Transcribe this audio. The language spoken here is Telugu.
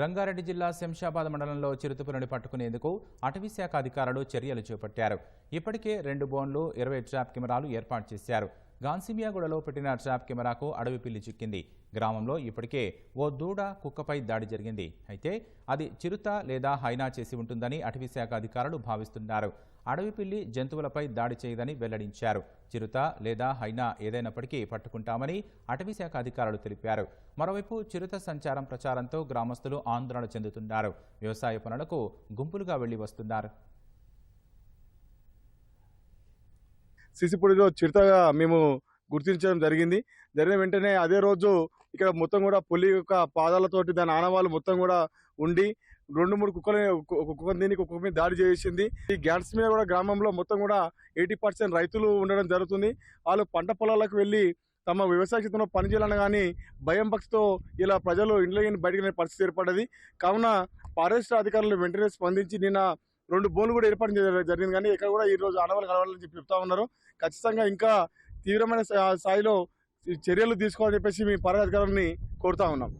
రంగారెడ్డి జిల్లా శంషాబాద్ మండలంలో చిరుతపులను పట్టుకునేందుకు అటవీ శాఖ అధికారులు చర్యలు చేపట్టారు. ఇప్పటికే రెండు బోన్లు ఇరవై ట్రాప్ కెమెరాలు ఏర్పాటు చేశారు. గాన్సిమియాగూడలో పెట్టిన ట్రాప్ కెమెరాకు అడవి పిల్లి చిక్కింది. గ్రామంలో ఇప్పటికే ఓ దూడ కుక్కపై దాడి జరిగింది. అయితే అది చిరుత లేదా హైనా చేసి ఉంటుందని అటవీశాఖ అధికారులు భావిస్తున్నారు. అడవి పిల్లి జంతువులపై దాడి చేయదని వెల్లడించారు. చిరుత లేదా హైనా ఏదైనప్పటికీ పట్టుకుంటామని అటవీశాఖ అధికారులు తెలిపారు. మరోవైపు చిరుత సంచారం ప్రచారంతో గ్రామస్తులు ఆందోళన చెందుతున్నారు. వ్యవసాయ పనులకు గుంపులుగా వెళ్ళి వస్తున్నారు. సిసిపూడిలో చిరుతగా మేము గుర్తించడం జరిగింది. జరిగిన వెంటనే అదే రోజు ఇక్కడ మొత్తం కూడా పులి యొక్క పాదాలతోటి దాని ఆనవాళ్ళు మొత్తం కూడా ఉండి రెండు మూడు కుక్కలు కుక్క దీనికి కుక్క మీద దాడి చేసింది. ఈ గ్యాన్స్ మీద కూడా గ్రామంలో మొత్తం కూడా ఎయిటీ పర్సెంట్ రైతులు ఉండడం జరుగుతుంది. వాళ్ళు పంట పొలాలకు వెళ్ళి తమ వ్యవసాయ క్షేత్రంలో పనిచేయాలని కానీ భయం భక్తితో ఇలా ప్రజలు ఇంట్లో బయటకు పరిస్థితి ఏర్పడ్డది. కావున ఫారెస్ట్ అధికారులు వెంటనే స్పందించి నిన్న రెండు బోన్లు కూడా ఏర్పాటు చేయడం జరిగింది. కానీ ఇక్కడ కూడా ఈ రోజు కలవాలని చెప్పి చెప్తా ఉన్నారు. ఖచ్చితంగా ఇంకా తీవ్రమైన స్థాయిలో చర్యలు తీసుకోవాలని చెప్పేసి మీ పరాధికారులని కోరుతా ఉన్నాం.